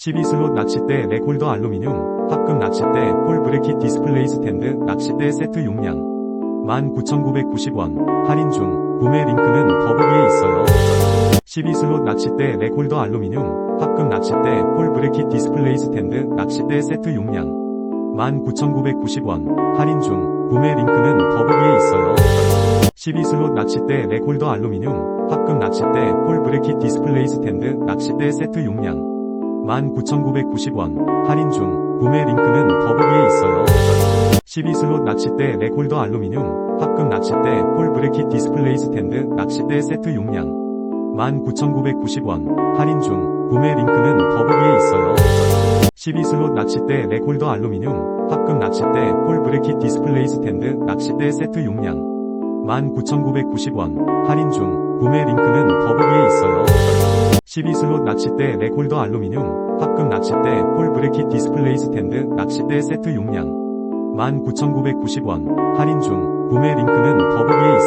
12슬롯 낚싯대 렉홀더 알루미늄, 합금 낚싯대 폴 브레킷 디스플레이 스탠드 낚싯대 세트 용량 19,990원 할인 중 구매 링크는 더보기에 있어요. 12슬롯 낚싯대 렉홀더 알루미늄, 합금 낚싯대 폴 브레킷 디스플레이 스탠드 낚싯대 세트 용량 19,990원 할인 중 구매 링크는 더보기에 있어요. 12슬롯 낚싯대 렉홀더 알루미늄, 합금 낚싯대 폴 브레킷 디스플레이 스탠드 낚싯대 세트 용량 19,990원 할인 중 구매 링크는 더보기에 있어요. 12슬롯 낚싯대 렉홀더 알루미늄, 합금 낚싯대 폴 브레킷 디스플레이 스탠드 낚싯대 세트 용량 19,990원 할인 중 구매 링크는 더보기에 있어요. 12슬롯 낚싯대 렉홀더 알루미늄, 합금 낚싯대 폴 브레킷 디스플레이 스탠드 낚싯대 세트 용량 19,990원 할인 중 구매 링크는 더보기에 있어요. 12슬롯 낚싯대 렉홀더 알루미늄, 합금 낚싯대 폴 브레킷 디스플레이 스탠드 낚싯대 세트 용량 19,990원. 할인 중 구매 링크는 더보기에